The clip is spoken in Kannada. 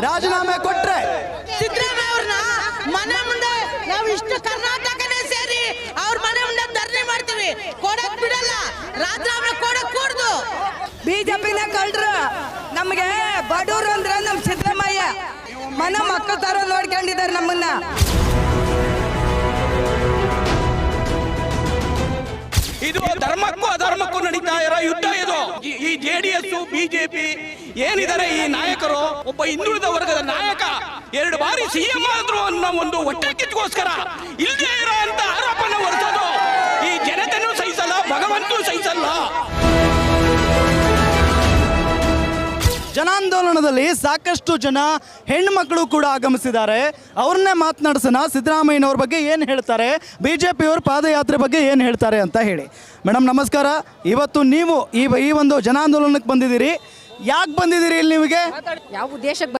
ರಾಜೀನಾಮೆ ಕೊಟ್ರೆ ಸಿದ್ದರಾಮಯ್ಯವ್ರನ್ನ ಮನೆ ಮುಂದೆ ನಾವು ಇಷ್ಟು ಕರ್ನಾಟಕನೇ ಸೇರಿ ಅವ್ರ ಮನೆ ಮುಂದೆ ಧರಣಿ ಮಾಡ್ತೀವಿ. ಕೊಡಕ್ ಬಿಡಲ್ಲ. ರಾಜೀನಾಮೆ ಕೊಡಕ್ ಕೂಡ್ದು. ಬಿಜೆಪಿನ ಕಳ್ರು. ನಮಗೆ ಬಡವರು ಅಂದ್ರೆ ನಮ್ ಸಿದ್ದರಾಮಯ್ಯ. ಮನೆ ಮಕ್ಕಳು ತರ ನೋಡ್ಕೊಂಡಿದ್ದಾರೆ ನಮ್ಮನ್ನ. ಇದು ಧರ್ಮಕ್ಕೂ ಅಧರ್ಮಕ್ಕೂ ನಡೀತಾ ಇರೋ ಯುದ್ಧ ಇದು. ಈ- ಜೆಡಿಎಸ್ ಬಿಜೆಪಿ ಏನಿದ್ದಾರೆ ಈ ನಾಯಕರು? ಒಬ್ಬ ಹಿಂದುಳಿದ ವರ್ಗದ ನಾಯಕ, ಎರಡು ಬಾರಿ ಸಿಎಂ ಆದ್ರು ಅನ್ನೋ ಒಂದು ಹೊಟ್ಟೆ ಕಿಚ್ಚಗೋಸ್ಕರ ಇಲ್ಲದೆ ಇರೋ ಅಂತ ಆರೋಪನ ಹೊರಿಸೋದು ಈ ಜನತೆನೂ ಸಹಿಸಲ್ಲ ಭಗವಂತನೂ ಸಹಿಸಲ್ಲ. ಜನಾಂದೋಲನದಲ್ಲಿ ಸಾಕಷ್ಟು ಜನ ಹೆಣ್ಮಕ್ಳು ಕೂಡ ಆಗಮಿಸಿದ್ದಾರೆ. ಅವ್ರನ್ನೇ ಮಾತನಾಡ್ಸೋಣ. ಸಿದ್ದರಾಮಯ್ಯನವ್ರ ಬಗ್ಗೆ ಏನು ಹೇಳ್ತಾರೆ? ಬಿ ಜೆ ಪಿಯವ್ರ ಪಾದಯಾತ್ರೆ ಬಗ್ಗೆ ಏನು ಹೇಳ್ತಾರೆ ಅಂತ ಹೇಳಿ. ಮೇಡಮ್ ನಮಸ್ಕಾರ. ಇವತ್ತು ನೀವು ಈ ಈ ಒಂದು ಜನಾಂದೋಲನಕ್ಕೆ ಬಂದಿದ್ದೀರಿ. ಯಾಕೆ ಬಂದಿದ್ದೀರಿ ಇಲ್ಲಿ ನಿಮಗೆ? ಯಾವ ಉದ್ದೇಶಕ್ಕೆ